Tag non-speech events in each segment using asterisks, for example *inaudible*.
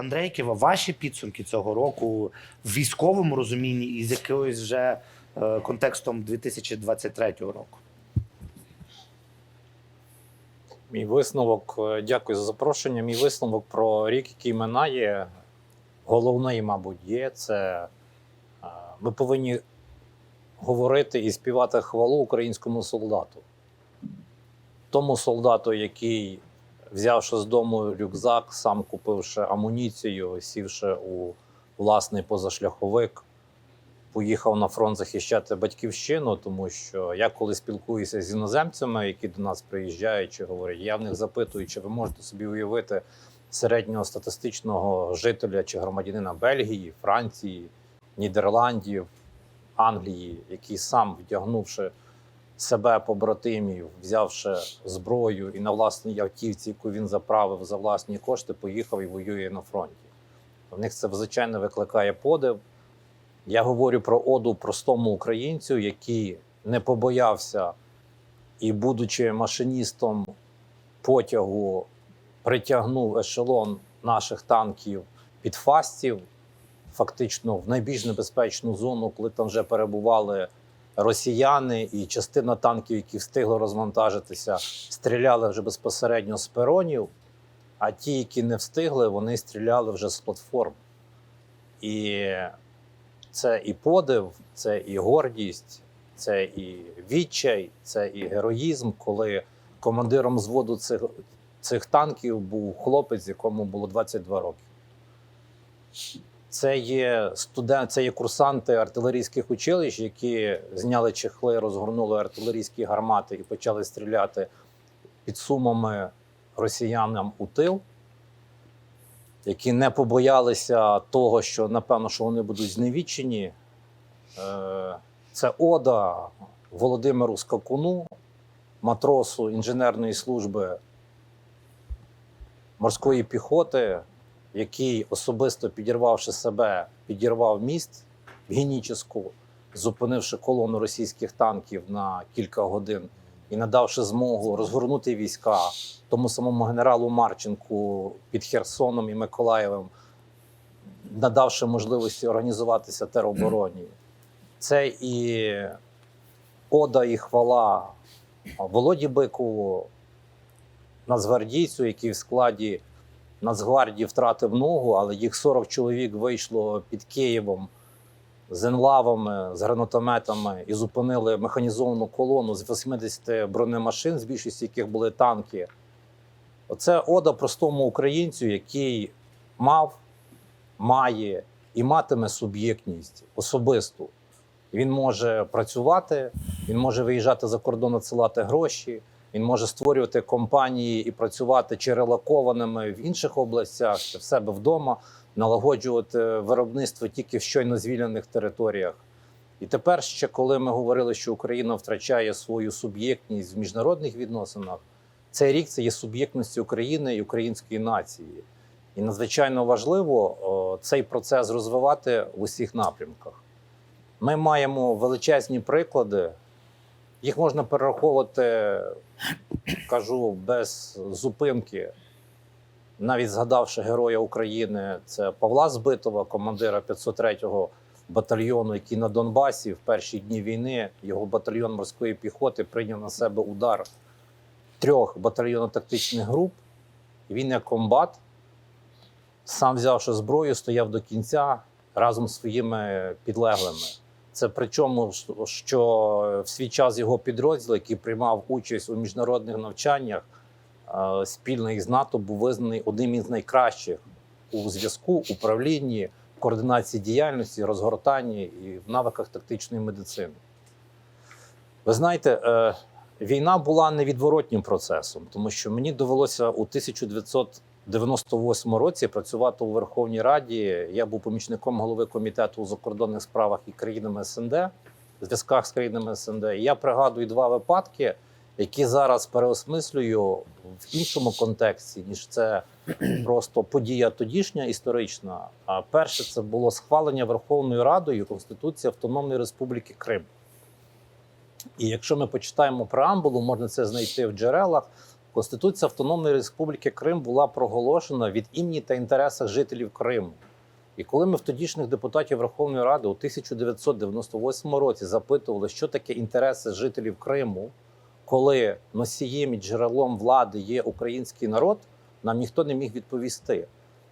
Андрейківа, ваші підсумки цього року в військовому розумінні і з якоюсь вже е, контекстом 2023 року. Мій висновок, е, дякую за запрошення. Мій висновок про рік, який минає, головний, мабуть, є це е, ми повинні говорити і співати хвалу українському солдату. Тому солдату, який, взявши з дому рюкзак, сам купивши амуніцію, сівши у власний позашляховик, поїхав на фронт захищати батьківщину, тому що я коли спілкуюся з іноземцями, які до нас приїжджають чи говорять, я в них запитую, чи ви можете собі уявити середнього статистичного жителя чи громадянина Бельгії, Франції, Нідерландів, Англії, який сам вдягнувши себе побратимів, взявши зброю і на власній автівці, яку він заправив за власні кошти, поїхав і воює на фронті. В них це звичайно викликає подив. Я говорю про оду простому українцю, який не побоявся і, будучи машиністом потягу, притягнув ешелон наших танків під фастів, фактично в найбільш небезпечну зону, коли там вже перебували росіяни, і частина танків, які встигли розвантажитися, стріляли вже безпосередньо з перонів. А ті, які не встигли, вони стріляли вже з платформ. І це і подив, це і гордість, це і відчай, це і героїзм, коли командиром зводу цих, цих танків був хлопець, якому було 22 роки. Це є студент, це є курсанти артилерійських училищ, які зняли чехли, розгорнули артилерійські гармати і почали стріляти під сумами росіянам у тил які не побоялися того, що напевно, що вони будуть зневічені. Е, Це ода Володимиру Скакуну, матросу інженерної служби морської піхоти, який особисто підірвавши себе, підірвав міст в зупинивши колону російських танків на кілька годин і надавши змогу розгорнути війська тому самому генералу Марченку під Херсоном і Миколаєвим, надавши можливості організуватися теробороні. Це і ода і хвала Володі Бикову, нацгвардійцю, який в складі Нацгвардії втратив ногу, але їх 40 чоловік вийшло під Києвом з енлавами, з гранатометами і зупинили механізовану колону з 80 бронемашин, з більшості яких були танки. Оце ода простому українцю, який мав, має і матиме суб'єктність особисту. Він може працювати, він може виїжджати за кордон, надсилати гроші, він може створювати компанії і працювати чи релокованими в інших областях, чи в себе вдома, налагоджувати виробництво тільки в щойно звільнених територіях. І тепер ще коли ми говорили, що Україна втрачає свою суб'єктність в міжнародних відносинах, цей рік це є суб'єктністю України і української нації. І надзвичайно важливо о, цей процес розвивати в усіх напрямках. Ми маємо величезні приклади, їх можна перераховувати, кажу, без зупинки. Навіть згадавши Героя України, це Павла Збитова, командира 503-го батальйону, який на Донбасі в перші дні війни його батальйон морської піхоти прийняв на себе удар трьох батальйонно-тактичних груп. Він, як комбат, сам взявши зброю, стояв до кінця разом з своїми підлеглими. Це причому, що в свій час його підрозділ, який приймав участь у міжнародних навчаннях, е, спільно із НАТО, був визнаний одним із найкращих у зв'язку, управлінні, координації діяльності, розгортанні і в навиках тактичної медицини. Ви знаєте, е, війна була невідворотнім процесом, тому що мені довелося у 1998 році працювати у Верховній Раді. Я був помічником голови комітету у закордонних справах і країнами СНД, зв'язках з країнами СНД. І я пригадую два випадки, які зараз переосмислюю в іншому контексті, ніж це *clears throat* просто подія тодішня історична. А перше це було схвалення Верховною Радою Конституції Автономної Республіки Крим. І якщо ми почитаємо преамбулу, можна це знайти в джерелах. Конституція Автономної Республіки Крим була проголошена від імені та інтересах жителів Криму. І коли ми в тодішніх депутатів Верховної Ради у 1998 році запитували, що таке інтереси жителів Криму, коли носієм і джерелом влади є український народ, нам ніхто не міг відповісти.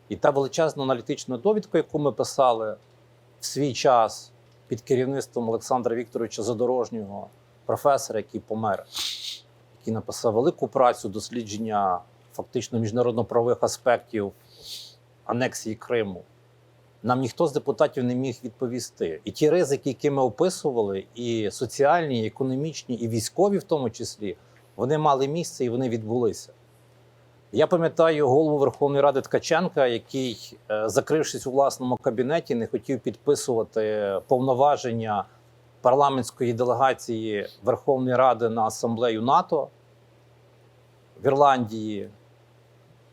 І та величезна аналітична довідка, яку ми писали в свій час під керівництвом Олександра Вікторовича Задорожнього, професора, який помер, який написав велику працю дослідження фактично міжнародно-правових аспектів анексії Криму. Нам ніхто з депутатів не міг відповісти. І ті ризики, які ми описували, і соціальні, і економічні, і військові, в тому числі, вони мали місце і вони відбулися. Я пам'ятаю голову Верховної Ради Ткаченка, який, е, закрившись у власному кабінеті, не хотів підписувати повноваження парламентської делегації Верховної Ради на асамблею НАТО в Ірландії.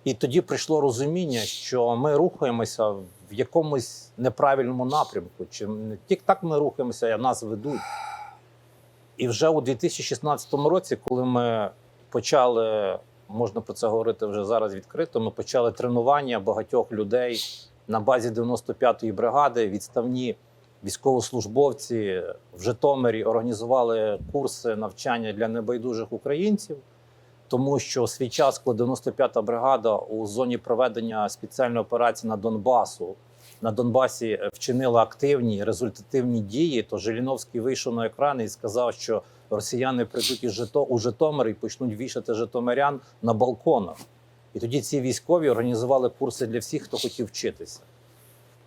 І тоді прийшло розуміння, що ми рухаємося в якомусь неправильному напрямку. Чи не тільки так ми рухаємося, а нас ведуть. І вже у 2016 році, коли ми почали, можна про це говорити вже зараз відкрито, ми почали тренування багатьох людей на базі 95-ї бригади, відставні військовослужбовці в Житомирі організували курси навчання для небайдужих українців. Тому що свій час, коли 95-та бригада у зоні проведення спеціальної операції на Донбасу на Донбасі е, вчинила активні результативні дії, то Жириновський вийшов на екрани і сказав, що росіяни прийдуть із Жито у Житомир і почнуть вішати житомирян на балконах. І тоді ці військові організували курси для всіх, хто хотів вчитися.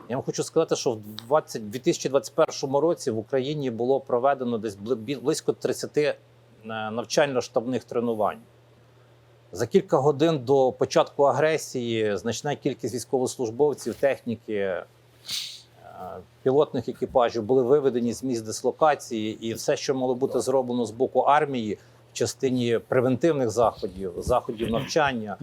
Я вам хочу сказати, що в 20, 2021 році в Україні було проведено десь близько 30 е, навчально-штабних тренувань. За кілька годин до початку агресії значна кількість військовослужбовців, техніки, е, пілотних екіпажів були виведені з місць дислокації, і все, що мало бути зроблено з боку армії в частині превентивних заходів, заходів навчання.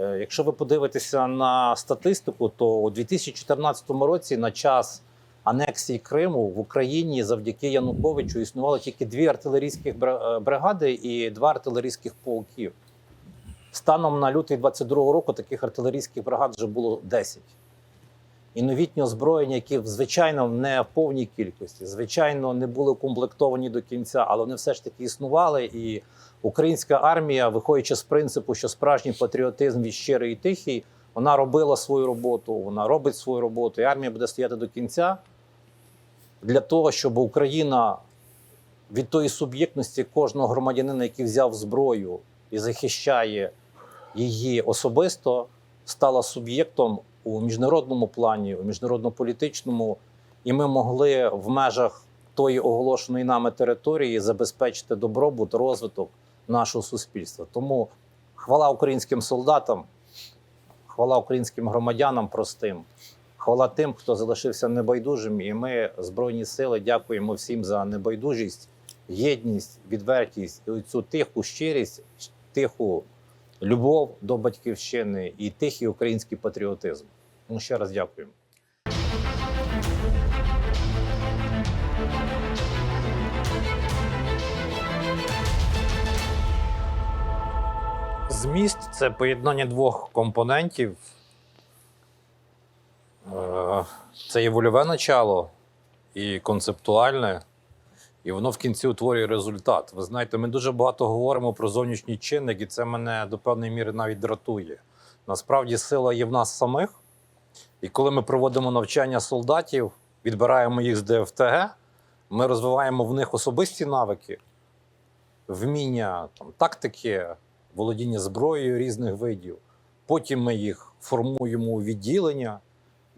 Е, Якщо ви подивитеся на статистику, то у 2014 році на час анексії Криму в Україні завдяки Януковичу існувало тільки дві артилерійських е, бригади і два артилерійських полків. Станом на лютий 22-го року таких артилерійських бригад вже було 10. І новітнє озброєння, які звичайно не в повній кількості, звичайно, не були укомплектовані до кінця, але вони все ж таки існували. І українська армія, виходячи з принципу, що справжній патріотизм від щирий і тихий, вона робила свою роботу, вона робить свою роботу, і армія буде стояти до кінця для того, щоб Україна від тої суб'єктності кожного громадянина, який взяв зброю і захищає її особисто, стала суб'єктом у міжнародному плані, у міжнародно-політичному, і ми могли в межах тої оголошеної нами території забезпечити добробут, розвиток нашого суспільства. Тому хвала українським солдатам, хвала українським громадянам простим, хвала тим, хто залишився небайдужим. І ми, Збройні сили, дякуємо всім за небайдужість, єдність, відвертість і цю тиху щирість, тиху любов до батьківщини і тихий український патріотизм. Тому ще раз дякуємо. Зміст це поєднання двох компонентів. Е, Це є вольове начало і концептуальне, і воно в кінці утворює результат. Ви знаєте, ми дуже багато говоримо про зовнішній чинник, і це мене до певної міри навіть дратує. Насправді сила є в нас самих. І коли ми проводимо навчання солдатів, відбираємо їх з ДФТГ, ми розвиваємо в них особисті навики, вміння там, тактики, володіння зброєю різних видів. Потім ми їх формуємо у відділення,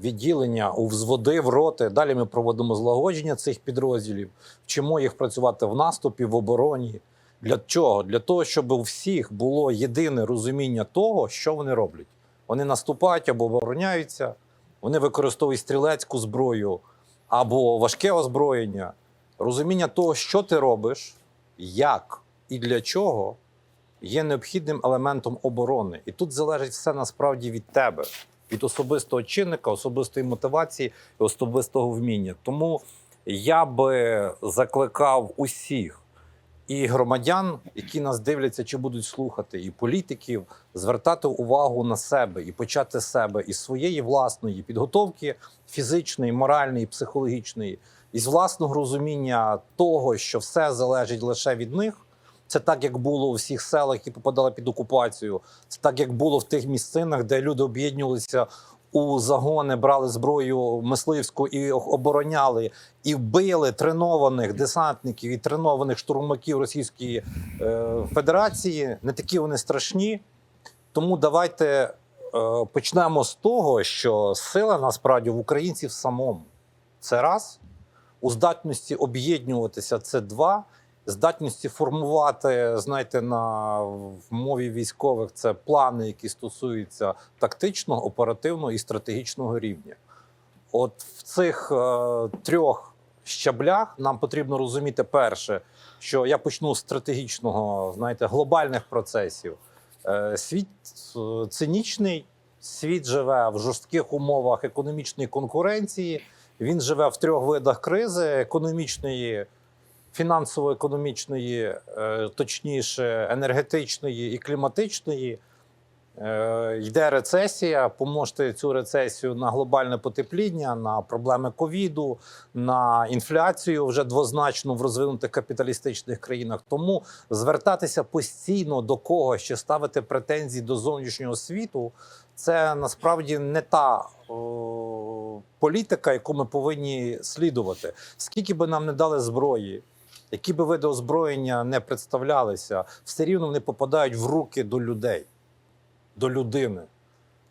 відділення у взводи, в роти. Далі ми проводимо злагодження цих підрозділів, вчимо їх працювати в наступі, в обороні. Для чого? Для того, щоб у всіх було єдине розуміння того, що вони роблять. Вони наступають або обороняються, вони використовують стрілецьку зброю або важке озброєння. Розуміння того, що ти робиш, як і для чого, є необхідним елементом оборони. І тут залежить все насправді від тебе, від особистого чинника, особистої мотивації і особистого вміння. Тому я би закликав усіх і громадян, які нас дивляться чи будуть слухати, і політиків, звертати увагу на себе і почати себе із своєї власної підготовки фізичної, моральної, психологічної, із власного розуміння того, що все залежить лише від них. Це так, як було у всіх селах, які попадали під окупацію. Це так, як було в тих місцинах, де люди об'єднувалися у загони, брали зброю мисливську і обороняли, і вбили тренованих десантників і тренованих штурмаків Російської е, Федерації. Не такі вони страшні. Тому давайте е, почнемо з того, що сила насправді в українців самому. Це раз. У здатності об'єднуватися це два. Здатності формувати, знаєте, на в мові військових це плани, які стосуються тактичного, оперативного і стратегічного рівня. От в цих е, трьох щаблях нам потрібно розуміти перше, що я почну з стратегічного, знаєте, глобальних процесів. Е, світ е, цинічний, світ живе в жорстких умовах економічної конкуренції. Він живе в трьох видах кризи: економічної, фінансово-економічної, е, точніше, енергетичної і кліматичної. Е, Йде рецесія. Поможете цю рецесію на глобальне потепління, на проблеми ковіду, на інфляцію вже двозначно в розвинутих капіталістичних країнах. Тому звертатися постійно до когось чи ставити претензії до зовнішнього світу це насправді не та політика, яку ми повинні слідувати. Скільки би нам не дали зброї, які би види озброєння не представлялися, все рівно вони попадають в руки до людей, до людини.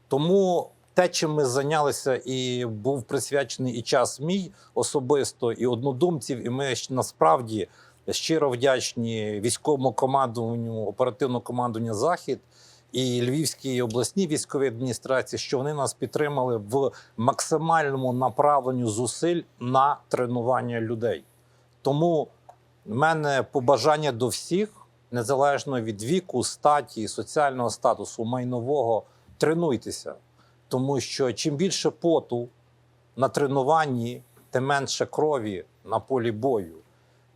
Тому те, чим ми зайнялися, і був присвячений і час мій особисто, і однодумців, і ми насправді щиро вдячні військовому командуванню, оперативному командуванню Захід і Львівській обласній військовій адміністрації, що вони нас підтримали в максимальному направленню зусиль на тренування людей. Тому в мене побажання до всіх, незалежно від віку, статі, соціального статусу, майнового, тренуйтеся. Тому що чим більше поту на тренуванні, тим менше крові на полі бою.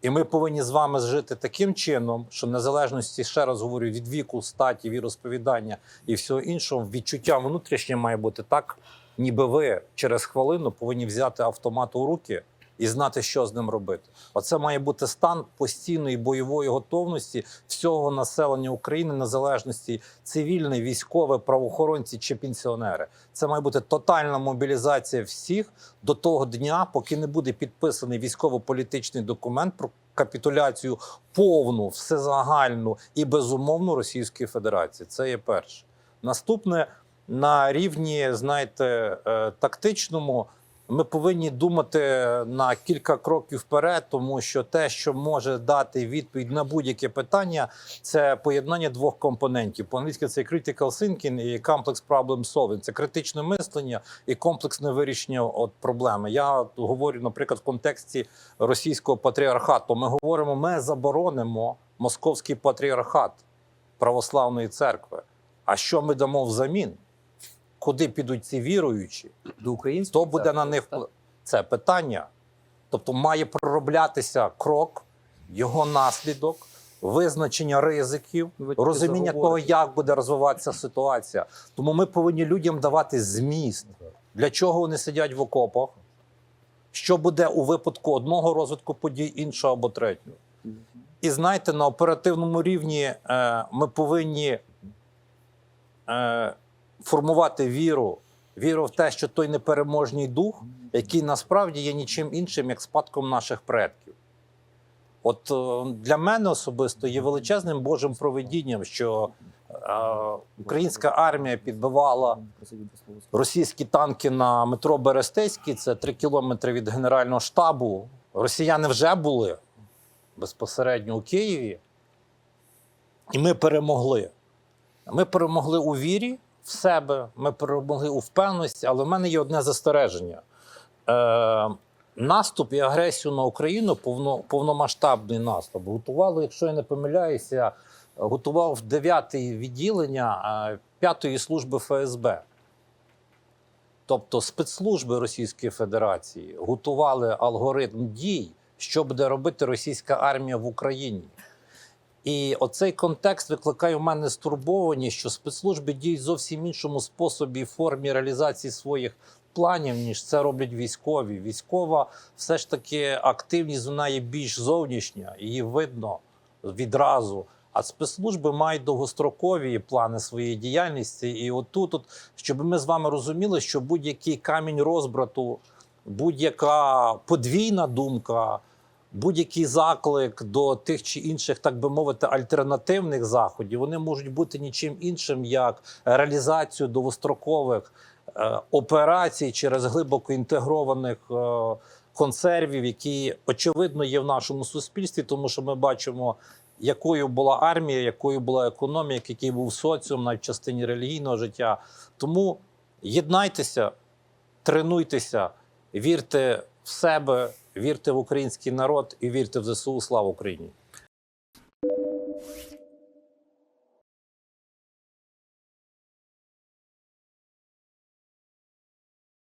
І ми повинні з вами жити таким чином, що в незалежності, ще раз говорю, від віку, статі, віросповідання і всього іншого, відчуття внутрішнє має бути так, ніби ви через хвилину повинні взяти автомат у руки і знати, що з ним робити. Оце має бути стан постійної бойової готовності всього населення України, незалежності цивільне, військове, правоохоронці чи пенсіонери. Це має бути тотальна мобілізація всіх до того дня, поки не буде підписаний військово-політичний документ про капітуляцію повну, всезагальну і безумовну Російської Федерації. Це є перше. Наступне на рівні, знаєте, е, тактичному. Ми повинні думати на кілька кроків вперед, тому що те, що може дати відповідь на будь-яке питання, це поєднання двох компонентів. По-англійськи це critical thinking і complex problem solving. Це критичне мислення і комплексне вирішення от проблеми. Я говорю, наприклад, в контексті російського патріархату. Ми говоримо, ми заборонимо московський патріархат православної церкви. А що ми дамо взамін? Куди підуть ці віруючі? До українського Хто буде на них це питання? Тобто має пророблятися крок, його наслідок, визначення ризиків, Ви розуміння того, як буде розвиватися ситуація. Тому ми повинні людям давати зміст. Для чого вони сидять в окопах? Що буде у випадку одного розвитку подій, іншого або третього? І знаєте, на оперативному рівні е, ми повинні е, формувати віру, віру в те, що той непереможний дух, який насправді є нічим іншим, як спадком наших предків. От е, для мене особисто є величезним Божим провидінням, що е, українська армія підбивала російські танки на метро Берестейський, це три кілометри від Генерального штабу. Росіяни вже були безпосередньо у Києві, і ми перемогли. Ми перемогли у вірі в себе, ми перемогли у впевненості, але в мене є одне застереження. Е, наступ і агресію на Україну, повно, повномасштабний наступ, готували, якщо я не помиляюся, готував 9-те відділення 5-ї служби ФСБ. Тобто спецслужби Російської Федерації готували алгоритм дій, що буде робити російська армія в Україні. І оцей контекст викликає в мене стурбованість, що спецслужби діють зовсім іншому способі і формі реалізації своїх планів, ніж це роблять військові. Військова все ж таки активність вона є більш зовнішня, її видно відразу. А спецслужби мають довгострокові плани своєї діяльності. І отут, от, щоб ми з вами розуміли, що будь-який камінь розбрату, будь-яка подвійна думка, будь-який заклик до тих чи інших, так би мовити, альтернативних заходів, вони можуть бути нічим іншим, як реалізацію довгострокових е, операцій через глибоко інтегрованих е, консервів, які очевидно є в нашому суспільстві, тому що ми бачимо. Якою була армія, якою була економіка, який був соціум навіть в частині релігійного життя. Тому єднайтеся, тренуйтеся, вірте в себе, вірте в український народ і вірте в ЗСУ. Слава Україні!